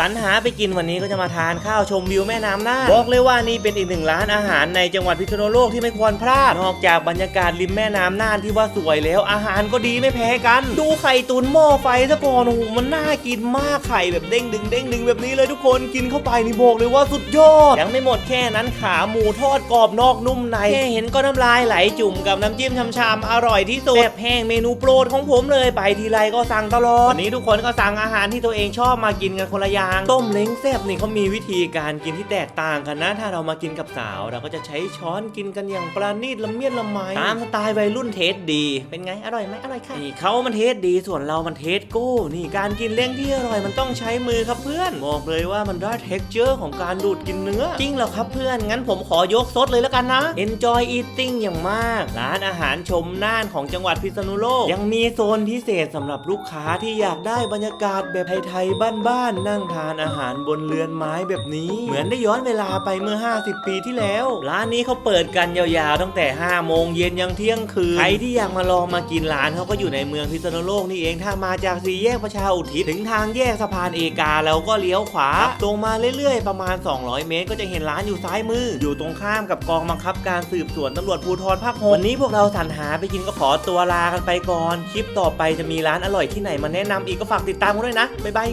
สรรหาไปกินวันนี้ก็จะมาทานข้าวชมวิวแม่น้ำน่านบอกเลยว่านี่เป็นอีกหนึ่งร้านอาหารในจังหวัดพิษณุโลกที่ไม่ควรพลาด นอกจากบรรยากาศริมแม่น้ำน่านที่ว่าสวยแล้วอาหารก็ดีไม่แพ้กัน ดูไข่ตุนหม้อไฟซะก่อนโอ้โหมันน่ากินมากไข่แบบเด้งดึงเด้งดึงแบบนี้เลยทุกคนกินเข้าไปนี่บอกเลยว่าสุดยอด ยังไม่หมดแค่นั้นขาหมูทอดกรอบนอกนุ่มในแค่เห็นก็น้ำลายไหลจุ่มกับน้ำจิ้มชามๆอร่อยที่สุดแบบแห้งเมนูโปรดของผมเลยไปทีไรก็สั่งตลอดวันนี้ทุกคนก็สั่งอาหารที่ตัวเองชอบมากินกันคนละอย่างต้มเล้งแซ่บนี่เขามีวิธีการกินที่แตกต่างกันนะ ถ้าเรามากินกับสาว เราก็จะใช้ช้อนกินกันอย่างประณีตละเมียดละไมตามสไตล์วัยรุ่นเทสดี เป็นไงอร่อยไหมอร่อยค่ะนี่เขามันเทสดีส่วนเรามันเทสโก้นี่การกินเล้งที่อร่อยมันต้องใช้มือครับเพื่อนบอกเลยว่ามันได้เท็กเจอร์ของการดูดกินเนื้อจริงเหรอครับเพื่อนงั้นผมขอยกซดเลยแล้วกันนะ Enjoy eating อย่างมาก ร้านอาหารชมน่านของจังหวัดพิษณุโลกยังมีโซนพิเศษสำหรับลูกค้าที่อยากได้บรรยากาศแบบไทยๆบ้านๆนั่งทานอาหารบนเรือนไม้แบบนี้ เหมือนได้ย้อนเวลาไปเมื่อ 50 ปีที่แล้ว ร้านนี้เขาเปิดกันยาวๆตั้งแต่ 5 โมงเย็นยังเที่ยงคืน ใครที่อยากมาลองมากินร้านเขาก็อยู่ในเมืองพิษณุโลกนี่เอง ถ้ามาจากสี่แยกประชาอุทิศถึงทางแยกสะพานเอกาแล้วก็เลี้ยวขวา ตรงมาเรื่อยๆ ประมาณ 200 เมตร ก็จะเห็นร้านอยู่ซ้ายมือ อยู่ตรงข้ามกับกองบังคับการสืบสวนตำรวจภูธรภาคหกวันนี้พวกเราสรรหาไปกินก็ขอตัวลากันไปก่อน คลิปต่อไปจะมีร้านอร่อยที่ไหนมาแนะนำอีกก็ฝากติดตามกันด้วยนะบ๊ายบาย